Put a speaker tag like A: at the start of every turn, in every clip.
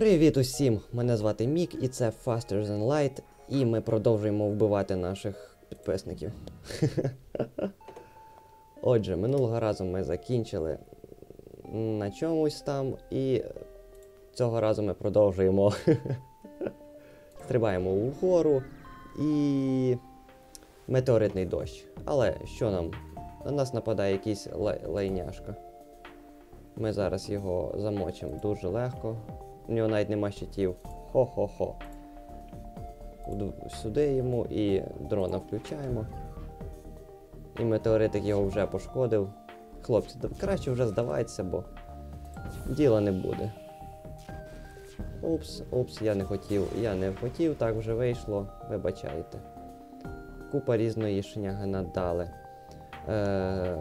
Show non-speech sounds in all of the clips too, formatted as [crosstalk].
A: Привіт усім! Мене звати Мік і це Faster Than Light, і ми продовжуємо вбивати наших підписників. [laughs] Отже, минулого разу ми закінчили на чомусь там, і цього разу ми продовжуємо. [laughs] Стрибаємо вгору і. Метеоритний дощ. Але що нам? На нас нападає якийсь лайняшка. Ми зараз його замочимо дуже легко. У нього навіть нема щитів. Хо-хо-хо. Сюди йому і дрона включаємо. І метеоритик його вже пошкодив. Хлопці, краще вже здавайтеся, бо діла не буде. Упс, упс, я не хотів, я не хотів, так вже вийшло, вибачайте. Купа різної шняги надали. Е,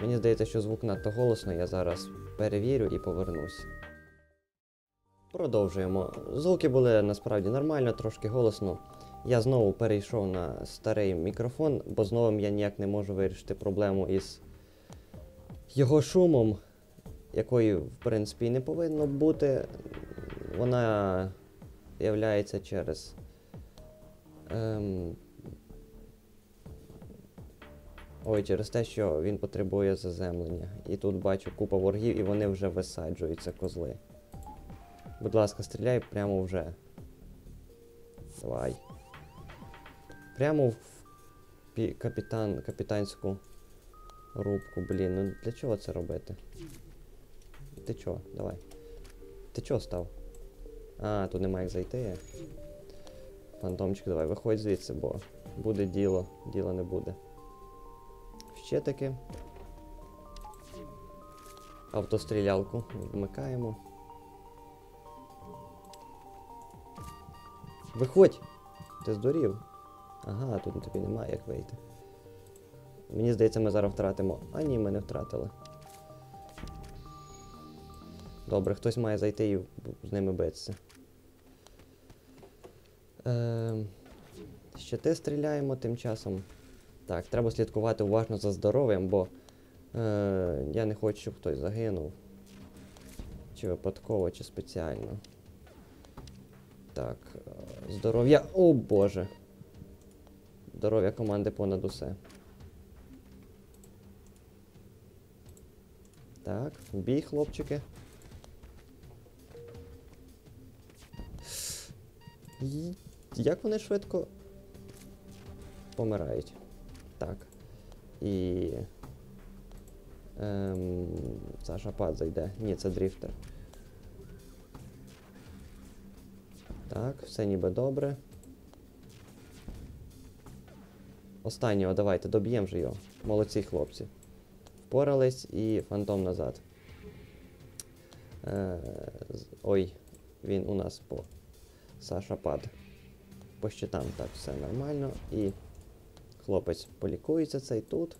A: мені здається, що звук надто голосно, я зараз перевірю і повернусь. Продовжуємо. Звуки були насправді нормально, трошки голосно. Я знову перейшов на старий мікрофон, бо з новим я ніяк не можу вирішити проблему із його шумом, якої, в принципі, і не повинно бути. Вона являється через. Ем, Ой, через те, що він потребує заземлення. І тут бачу купа ворогів, і вони вже висаджуються, козли. Будь ласка, стріляй прямо вже. Давай. Прямо в капітан, капітанську рубку, блін. Ну для чого це робити? Ти чого? Давай. Ти чого став? А, тут немає як зайти. Фантомчик, давай, виходь звідси, бо буде діло, діла не буде. Ще таки. Автострілялку вмикаємо. Виходь! Ти здурів. Ага, тут тобі немає як вийти. Мені здається, ми зараз втратимо. А ні, ми не втратили. Добре, хтось має зайти і з ними битися. Ем, щити стріляємо тим часом. Так, треба слідкувати уважно за здоров'ям, бо е, я не хочу, щоб хтось загинув. Чи випадково, чи спеціально. Так, здоров'я. О боже. Здоров'я команди понад усе. Так, бій, хлопчики. Як вони швидко помирають? Так. І. Ем, Саша Пат зайде. Ні, це дріфтер. Так, все ніби добре. Останнього, давайте, доб'ємо вже його. Молодці хлопці. Впорались і фантом назад. Е, ой, він у нас по Саша Пад. По щитам так, все нормально. І хлопець полікується цей тут.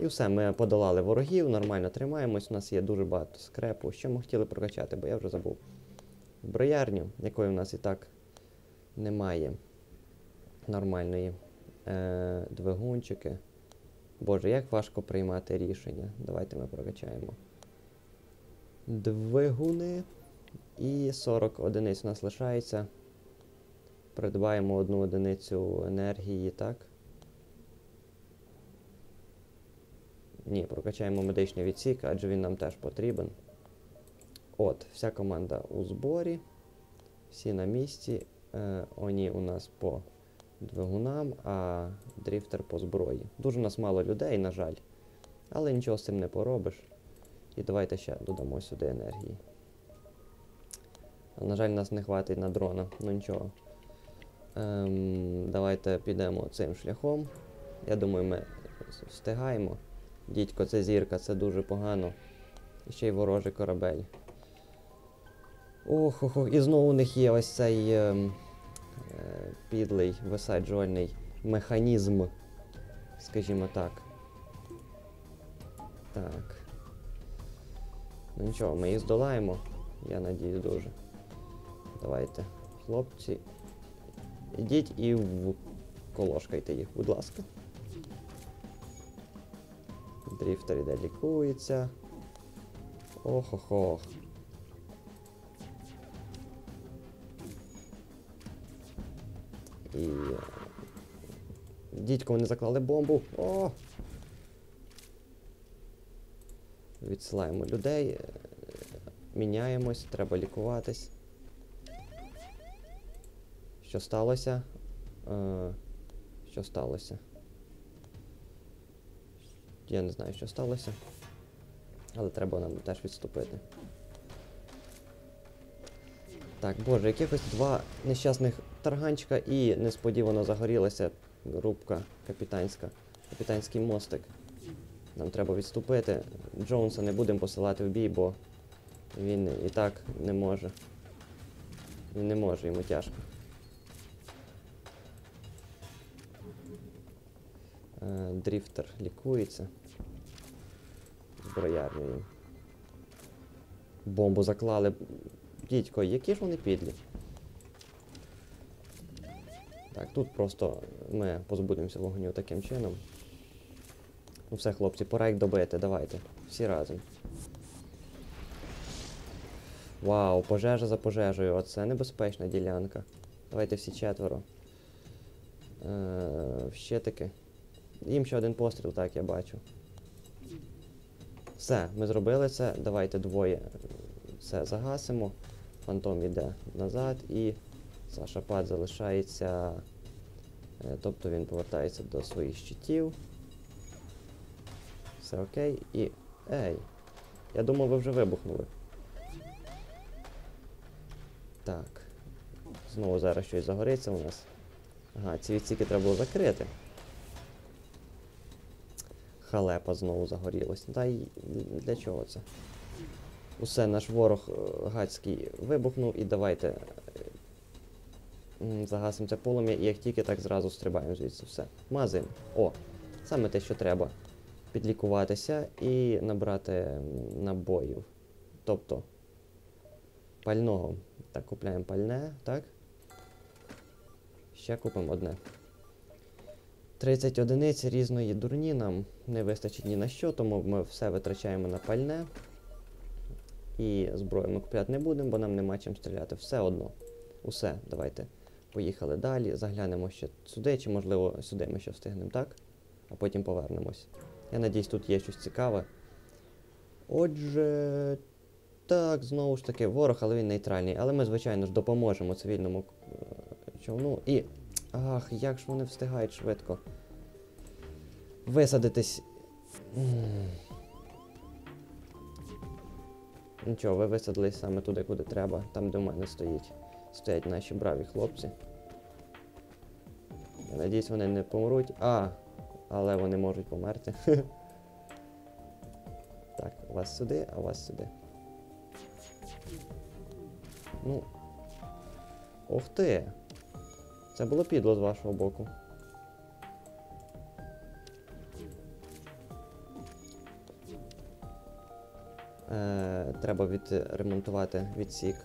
A: І все, ми подолали ворогів, нормально тримаємось. У нас є дуже багато скрепу. Що ми хотіли прокачати, бо я вже забув. Зброярню, якої в нас і так немає нормальної. Е, двигунчики. Боже, як важко приймати рішення. Давайте ми прокачаємо. Двигуни. І 40 одиниць у нас лишається. Придбаємо одну одиницю енергії, так? Ні, прокачаємо медичний відсік, адже він нам теж потрібен. От, вся команда у зборі. Всі на місці. Е, Оні у нас по двигунам, а дріфтер по зброї. Дуже у нас мало людей, на жаль. Але нічого з цим не поробиш. І давайте ще додамо сюди енергії. На жаль, нас не хватить на дрона, ну нічого. Ем, давайте підемо цим шляхом. Я думаю, ми встигаємо. Дідько, це зірка, це дуже погано. І ще й ворожий корабель. Ох, ох, ох, і знову у них є ось цей ем, е, підлий висаджувальний механізм. Скажімо так. Так. Ну нічого, ми їх здолаємо. Я надіюсь дуже. Давайте, хлопці. Ідіть і вколошкайте їх, будь ласка. Дріфтер іде лікується. Ох-ох-ох. І. Дідько, вони заклали бомбу. О! Відсилаємо людей. е, Міняємось, треба лікуватись. Що сталося? Е, що сталося? Я не знаю, що сталося. Але треба нам теж відступити. Так, боже, якихось два нещасних тарганчика і несподівано загорілася рубка капітанська. Капітанський мостик. Нам треба відступити. Джонса не будемо посилати в бій, бо він і так не може. Він не може, йому тяжко. Е, Дріфтер лікується. Зброярню їм. Бомбу заклали. Дідько, які ж вони підлі. Так, тут просто ми позбудемося вогню таким чином. Ну все, хлопці, пора їх добити, давайте. Всі разом. Вау, пожежа за пожежею. Оце небезпечна ділянка. Давайте всі четверо. Е, ще таки. Їм ще один постріл, так, я бачу. Все, ми зробили це. Давайте двоє. Все, загасимо. Фантом іде назад і Саша Пат залишається. е, Тобто він повертається до своїх щитів. Все окей. І. Ей! Я думав, ви вже вибухнули. Так. Знову зараз щось загориться у нас. Ага, ці відсіки треба було закрити. Халепа знову загорілась. Та й для чого це? Усе, наш ворог е, гацький вибухнув і давайте е, загасимо це полум'я і як тільки так зразу стрибаємо звідси все. Мазаємо. О! Саме те, що треба. Підлікуватися і набрати набоїв. Тобто пального. Так, купляємо пальне, так? Ще купимо одне. 30 одиниць різної дурні нам не вистачить ні на що, тому ми все витрачаємо на пальне. І зброю ми купляти не будемо, бо нам нема чим стріляти. Все одно. Усе, давайте. Поїхали далі. Заглянемо ще сюди, чи можливо сюди ми ще встигнемо, так? А потім повернемось. Я надіюсь, тут є щось цікаве. Отже. Так, знову ж таки, ворог, але він нейтральний. Але ми, звичайно ж, допоможемо цивільному е, човну. І. Ах, як ж вони встигають швидко. Висадитись. Нічого, ви висадились саме туди, куди треба, там, де в мене стоїть. Стоять наші браві хлопці. Я надіюсь, вони не помруть. А, але вони можуть померти. [laughs] Так, вас сюди, а вас сюди. Ну. Ух ти! Це було підло з вашого боку. Е, треба відремонтувати відсік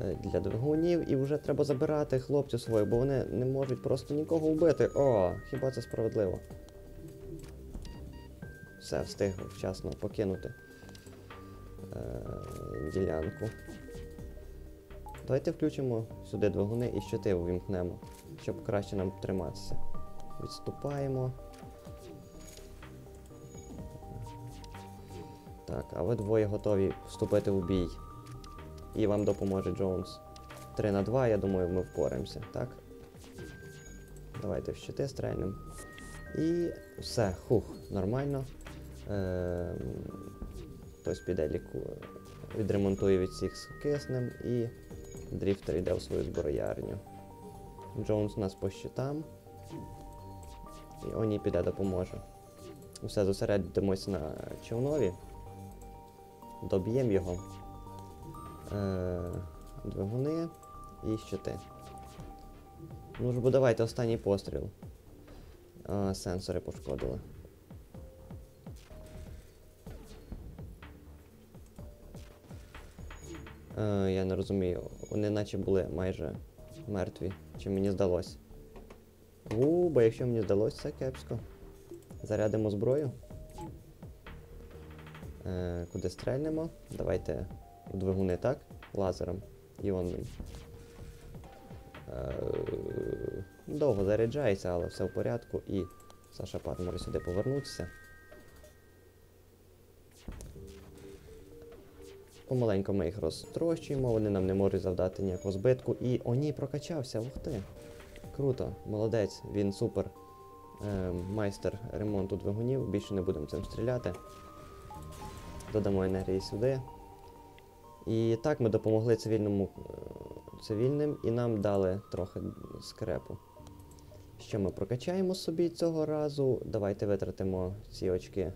A: для двигунів і вже треба забирати хлопців своїх, бо вони не можуть просто нікого вбити. О, хіба це справедливо? Все, встиг вчасно покинути е, ділянку. Давайте включимо сюди двигуни і щити увімкнемо, щоб краще нам триматися. Відступаємо. Так, а ви двоє готові вступити в бій. І вам допоможе Джонс. 3 на 2, я думаю, ми впораємося, так? Давайте в щити стрельнемо. І все, хух, нормально. Ем, Хтось піде ліку... відремонтує відсік з киснем і дріфтер йде в свою зброярню. Джонс у нас по щитам. І Оні піде допоможе. Все, зосередимось на човнові. Доб'ємо його. Е, двигуни і щити. Ну ж бо давайте останній постріл. А, сенсори пошкодили. Е, я не розумію. Вони наче були майже мертві. Чи мені здалось? У, бо якщо мені здалось, це кепсько. Зарядимо зброю. Е, куди стрельнемо? Давайте двигуни, так? Лазером. Іонним. Е, довго заряджається, але все в порядку і Саша Пат може сюди повернутися. Помаленько ми їх розтрощуємо, вони нам не можуть завдати ніякого збитку. І о ні, прокачався, ух ти. Круто, молодець, він супер е, майстер ремонту двигунів. Більше не будемо цим стріляти. Додамо енергії сюди. І так ми допомогли цивільному е, цивільним і нам дали трохи скрепу. Що ми прокачаємо собі цього разу? Давайте витратимо ці очки.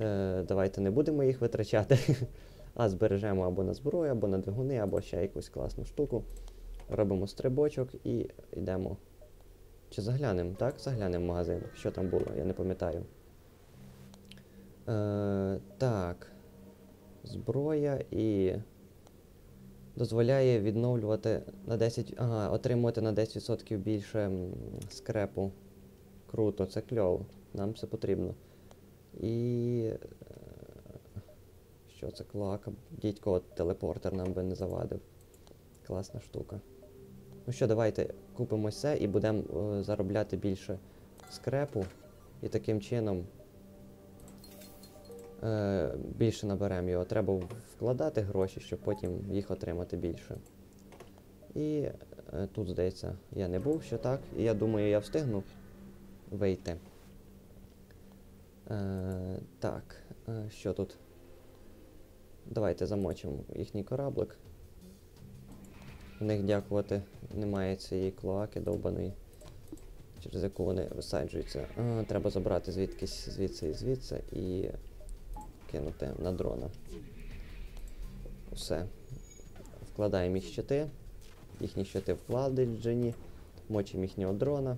A: Е, давайте не будемо їх витрачати, [laughs] а збережемо або на зброю, або на двигуни, або ще якусь класну штуку. Робимо стрибочок і йдемо. Чи заглянемо, так? Заглянемо в магазин. Що там було, я не пам'ятаю. Е, так. Зброя і. Дозволяє відновлювати на 10. Ага, отримувати на 10% більше скрепу. Круто, це кльово. Нам це потрібно. І. е, Що це клака? Дідько, телепортер нам би не завадив. Класна штука. Ну що, давайте купимо це і будемо е, заробляти більше скрепу. І таким чином більше наберемо його. Треба вкладати гроші, щоб потім їх отримати більше. І е, тут, здається, я не був ще так. І я думаю, я встигну вийти. Е, так, е, що тут? Давайте замочимо їхній кораблик. В них дякувати немає цієї клоаки довбаної, через яку вони висаджуються. Треба забрати звідкись звідси і звідси кинути на дрона. Все. Вкладаємо їх щити. Їхні щити вкладені, мочимо їхнього дрона.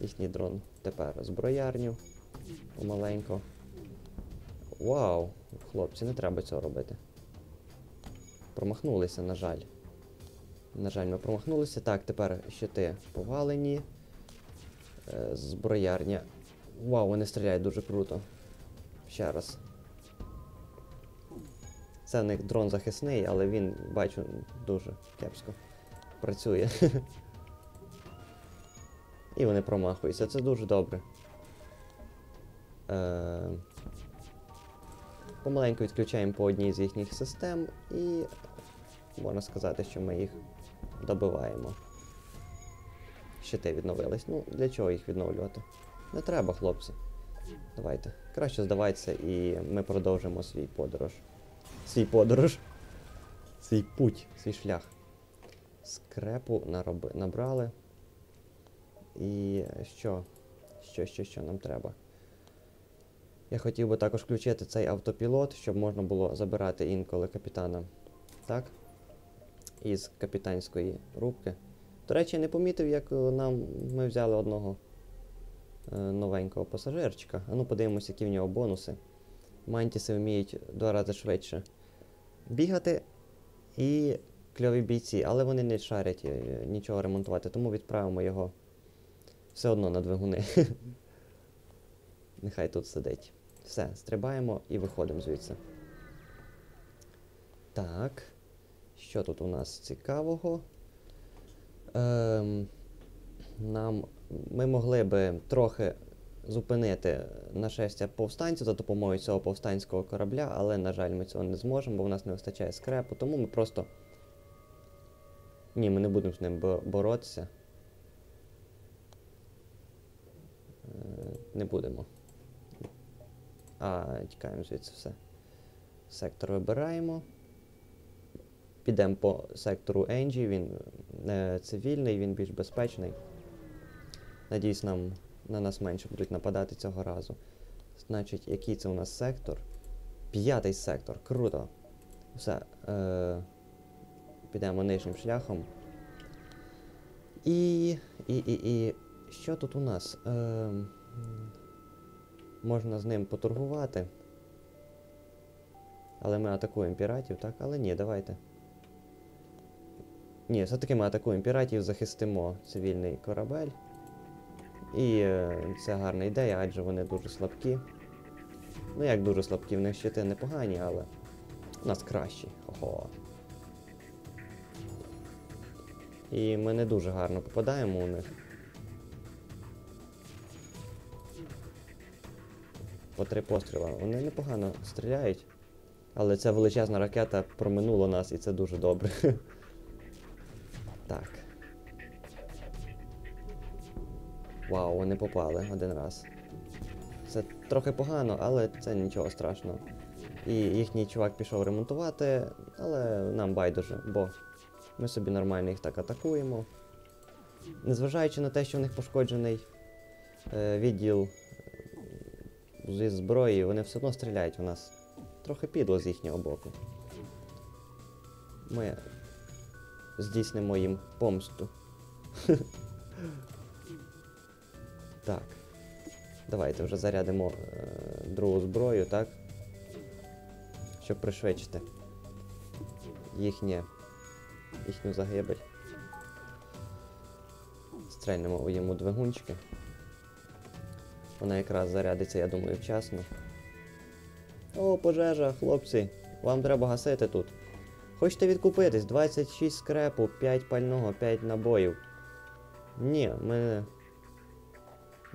A: Їхній дрон тепер зброярню. Помаленько. Вау! Хлопці, не треба цього робити. Промахнулися, на жаль. На жаль, ми промахнулися. Так, тепер щити повалені. Е, зброярня. Вау, вони стріляють дуже круто. Ще раз. Це в них дрон захисний, але він, бачу, дуже кепсько працює. І вони промахуються. Це дуже добре. Е, Помаленьку відключаємо по одній з їхніх систем і можна сказати, що ми їх добиваємо. Щити відновились. Ну, для чого їх відновлювати? Не треба, хлопці. Давайте. Краще здавайтеся і ми продовжимо свій подорож. Свій подорож. Свій путь, свій шлях. Скрепу нароби... набрали. І що? Що, що, що нам треба? Я хотів би також включити цей автопілот, щоб можна було забирати інколи капітана. Так? Із капітанської рубки. До речі, я не помітив, як е, нам ми взяли одного е, новенького пасажирчика. А ну подивимося, які в нього бонуси. Мантіси вміють два рази швидше бігати і кльові бійці, але вони не шарять е, нічого ремонтувати, тому відправимо його все одно на двигуни. [laughs] Нехай тут сидить. Все, стрибаємо і виходимо звідси. Так. Що тут у нас цікавого? Ем, нам ми могли би трохи зупинити нашестя повстанців за допомогою цього повстанського корабля, але, на жаль, ми цього не зможемо, бо в нас не вистачає скрепу, тому ми просто. Ні, ми не будемо з ним боротися. Е, Не будемо. А, тікаємо звідси все. Сектор вибираємо. Підемо по сектору Енджі, він е, цивільний, він більш безпечний. Надіюсь, нам, на нас менше будуть нападати цього разу. Значить, який це у нас сектор? П'ятий сектор, круто. Все. Е, підемо нижнім шляхом. І. І. І. І. Що тут у нас? Е, можна з ним поторгувати. Але ми атакуємо піратів, так? Але ні, давайте. Ні, все-таки ми атакуємо піратів, захистимо цивільний корабель. І це гарна ідея, адже вони дуже слабкі. Ну як дуже слабкі, в них щити непогані, але у нас кращі. Ого. І ми не дуже гарно попадаємо у них. По три постріла. Вони непогано стріляють, але ця величезна ракета проминула нас і це дуже добре. [laughs] Так. Вау, вони попали один раз. Це трохи погано, але це нічого страшного. І їхній чувак пішов ремонтувати, але нам байдуже, бо ми собі нормально їх так атакуємо. Незважаючи на те, що в них пошкоджений е, відділ е, зі зброї, вони все одно стріляють в нас. Трохи підло з їхнього боку. Ми здійснимо їм помсту. [laughs] так. Давайте вже зарядимо е, другу зброю, так? Щоб пришвидшити їхнє, їхню загибель. Стрельнемо йому двигунчики. Вона якраз зарядиться, я думаю, вчасно. О, пожежа, хлопці, вам треба гасити тут. Хочете відкупитись? 26 скрепу, 5 пального, 5 набоїв. Ні, ми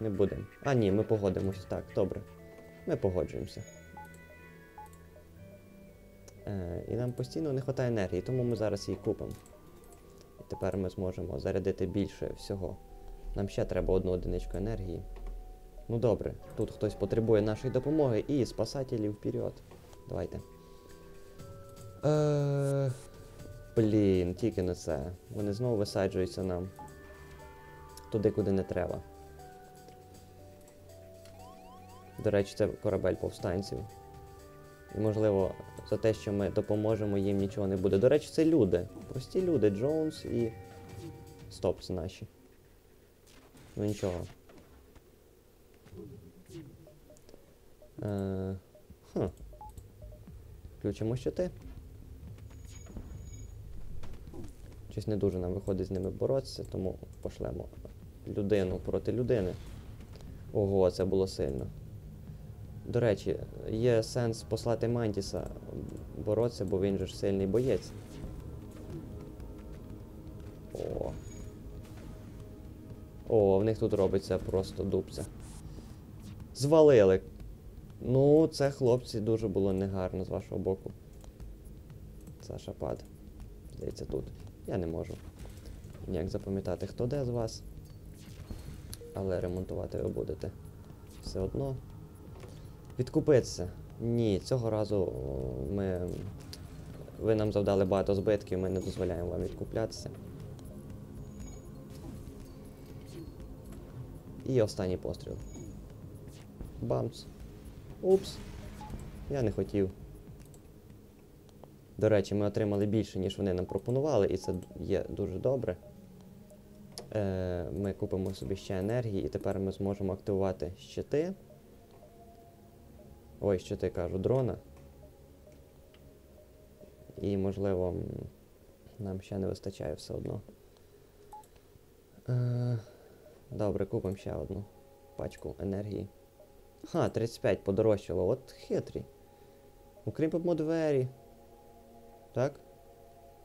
A: не будемо. А, ні, ми погодимося. Так, добре. Ми погоджуємося. Е, і нам постійно не вистачає енергії, тому ми зараз її купимо. І тепер ми зможемо зарядити більше всього. Нам ще треба одну одиничку енергії. Ну добре, тут хтось потребує нашої допомоги і спасателів вперед. Давайте. Е, блін, тільки не це. Вони знову висаджуються нам. Туди, куди не треба. До речі, це корабель повстанців. І, можливо, за те, що ми допоможемо їм, нічого не буде. До речі, це люди. Прості люди, Джонс і. Стоп, це наші. Ну нічого. Е, хм. Включимо щити. Щось не дуже нам виходить з ними боротися, тому пошлемо людину проти людини. Ого, це було сильно. До речі, є сенс послати Мантіса боротися, бо він же ж сильний боєць. О. О, в них тут робиться просто дубця. Звалили. Ну, це хлопці дуже було негарно з вашого боку. Саша пад. Здається, тут. Я не можу ніяк запам'ятати, хто де з вас. Але ремонтувати ви будете. Все одно. Відкупитися. Ні, цього разу ми. Ви нам завдали багато збитків, ми не дозволяємо вам відкуплятися. І останній постріл. Бамц. Упс. Я не хотів. До речі, ми отримали більше, ніж вони нам пропонували, і це є дуже добре. Е, Ми купимо собі ще енергії, і тепер ми зможемо активувати щити. Ой, щити кажу, дрона. І, можливо, нам ще не вистачає все одно. Е, Добре, купимо ще одну пачку енергії. Ха, 35 подорожчало, от хитрі. Укріпимо двері. Так?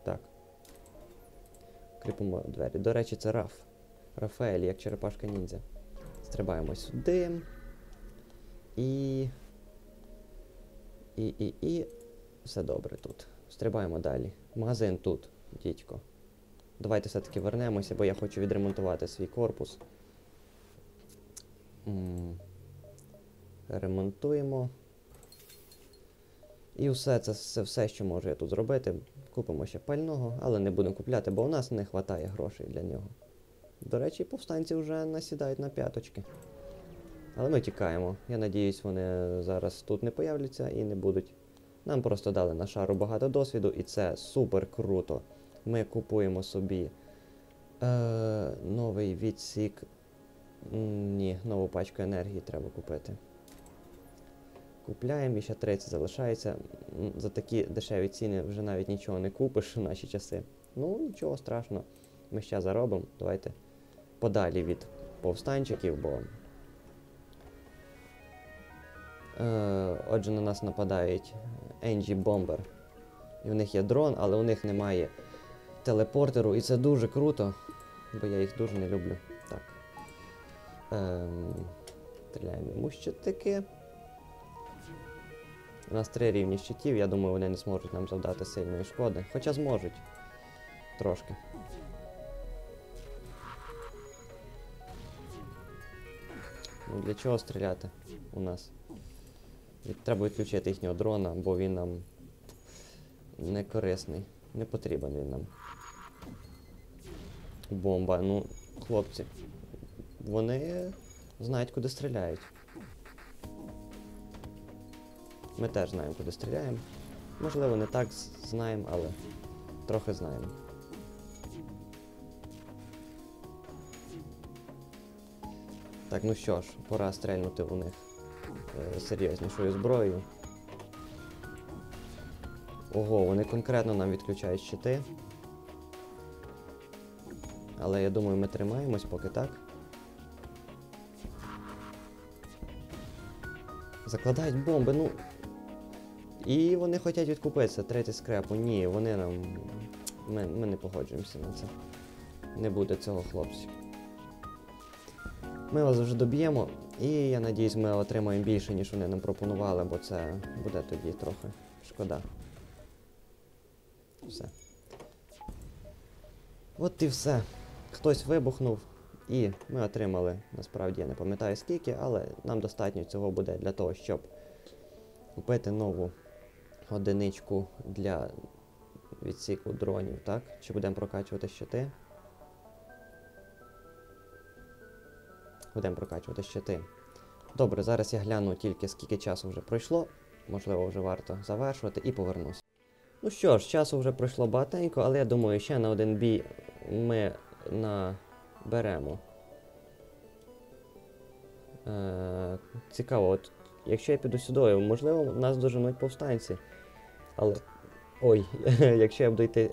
A: Так. Укріпимо двері. До речі, це Раф. Рафаель, як черепашка ніндзя. Стрибаємо сюди. І. І, і, і. Все добре тут. Стрибаємо далі. Магазин тут, дідько. Давайте все-таки вернемося, бо я хочу відремонтувати свій корпус. Ремонтуємо. І все, це, це все, що можу я тут зробити. Купимо ще пального, але не будемо купляти, бо у нас не вистачає грошей для нього. До речі, повстанці вже насідають на п'яточки. Але ми тікаємо. Я надіюсь, вони зараз тут не появляться і не будуть. Нам просто дали на шару багато досвіду, і це супер круто. Ми купуємо собі е, новий відсік. Ні, нову пачку енергії треба купити. Купляємо і ще 30 залишається. За такі дешеві ціни вже навіть нічого не купиш в наші часи. Ну, нічого страшного. Ми ще заробимо. Давайте подалі від повстанчиків, бо. Е, отже, на нас нападають Енджі Бомбер. І в них є дрон, але у них немає телепортеру, і це дуже круто, бо я їх дуже не люблю. Так. Ем, стріляємо йому щитики. У нас три рівні щитів, я думаю, вони не зможуть нам завдати сильної шкоди. Хоча зможуть. Трошки. Ну для чого стріляти у нас? Треба відключити їхнього дрона, бо він нам не корисний. Не потрібен він нам. Бомба. Ну, хлопці. Вони знають, куди стріляють. Ми теж знаємо, куди стріляємо. Можливо, не так знаємо, але трохи знаємо. Так, ну що ж, пора стрельнути у них серйознішою зброєю. Ого, вони конкретно нам відключають щити. Але я думаю, ми тримаємось поки так. Закладають бомби, ну. І вони хочуть відкупитися, третій скрепу. Ні, вони нам. Ми, ми не погоджуємося на це. Не буде цього, хлопці. Ми вас вже доб'ємо, і я надіюсь, ми отримаємо більше, ніж вони нам пропонували, бо це буде тоді трохи шкода. Все. От і все. Хтось вибухнув, і ми отримали, насправді я не пам'ятаю скільки, але нам достатньо цього буде для того, щоб купити нову одиничку для відсіку дронів, так? Чи будемо прокачувати щити? Будемо прокачувати щити. Добре, зараз я гляну тільки скільки часу вже пройшло. Можливо, вже варто завершувати і повернусь. Ну що ж, часу вже пройшло багатенько, але я думаю, ще на один бій ми наберемо. Е, цікаво, от якщо я піду сюди, можливо, нас доженуть повстанці. Але. Ой, [laughs] якщо я буду йти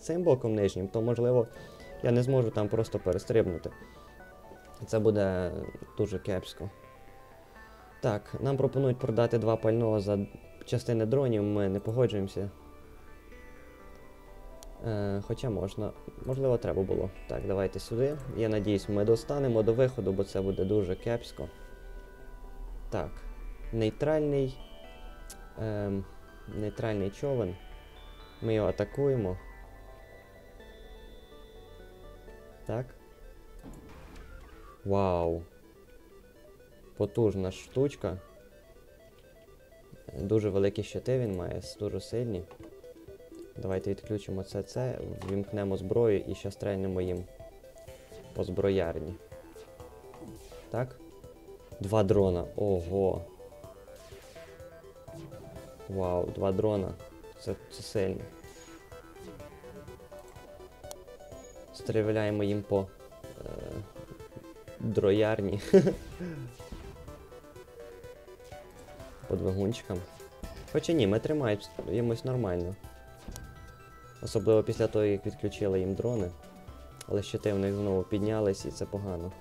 A: цим боком нижнім, то можливо я не зможу там просто перестрибнути. Це буде дуже кепсько. Так, нам пропонують продати два пального за частини дронів, ми не погоджуємося. Е, хоча можна. Можливо, треба було. Так, давайте сюди. Я надіюсь, ми достанемо до виходу, бо це буде дуже кепсько. Так. Нейтральний. Ем, нейтральний човен. Ми його атакуємо. Так. Вау. Потужна штучка. Дуже великі щити він має, дуже сильні. Давайте відключимо це це, вімкнемо зброю і ще стрельнемо їм по зброярні. Так? Два дрона. Ого. Вау, два дрона. Це, це сильно. Стріляємо їм по дроярні. [laughs] по двигунчикам. Хоча ні, ми тримаємось нормально. Особливо після того, як відключили їм дрони. Але щити в них знову піднялись і це погано.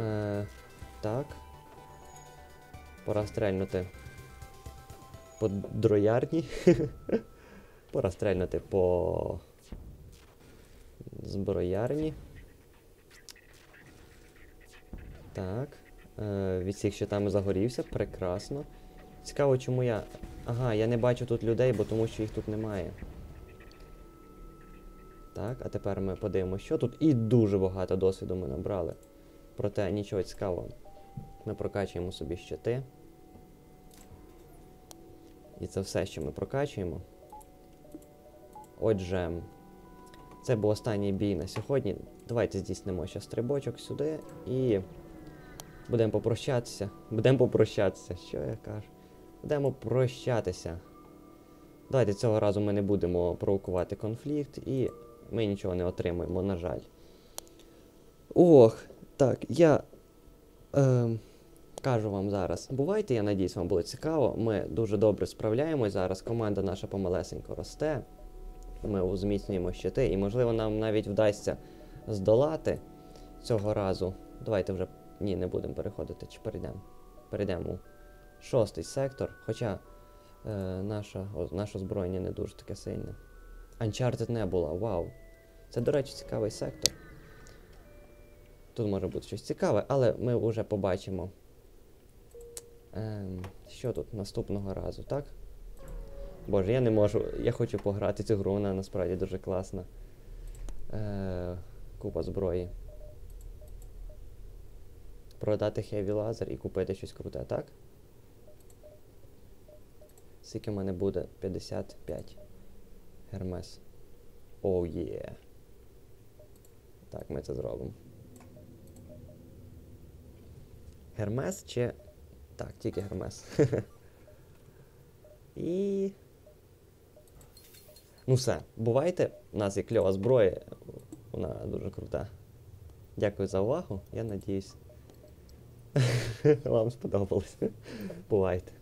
A: Е, так. Пора стрельнути по дроярні. [laughs] Пора стрельнути по зброярні. Так. Е, відсік щитами загорівся, прекрасно. Цікаво, чому я. Ага, я не бачу тут людей, бо тому що їх тут немає. Так, а тепер ми подивимося, що тут. І дуже багато досвіду ми набрали. Проте нічого цікавого. Ми прокачуємо собі щити. І це все, що ми прокачуємо. Отже, це був останній бій на сьогодні. Давайте здійснимо ще стрибочок сюди і будемо попрощатися. Будемо попрощатися. Що я кажу? Будемо прощатися. Давайте цього разу ми не будемо провокувати конфлікт і ми нічого не отримаємо, на жаль. Ох, так, я е, кажу вам зараз. Бувайте, я надіюсь, вам було цікаво. Ми дуже добре справляємось зараз. Команда наша помалесенько росте. Ми зміцнюємо щити, і, можливо, нам навіть вдасться здолати цього разу. Давайте вже ні, не будемо переходити, чи перейдемо. Перейдемо у шостий сектор. Хоча е, наша, о, наше озброєння не дуже таке сильне. Uncharted не була, вау. Це, до речі, цікавий сектор. Тут може бути щось цікаве, але ми вже побачимо Ем, що тут наступного разу, так? Боже, я не можу. Я хочу пограти цю гру, вона насправді дуже класна. Е, купа зброї. Продати хеві лазер і купити щось круте, так? Скільки в мене буде? 55. Гермес. Оу є. Так, ми це зробимо. Гермес чи. Так, тільки Гермес. [laughs] І. Ну все, бувайте, у нас є кльова зброя, вона дуже крута. Дякую за увагу. Я надіюсь, вам сподобалось. Бувайте.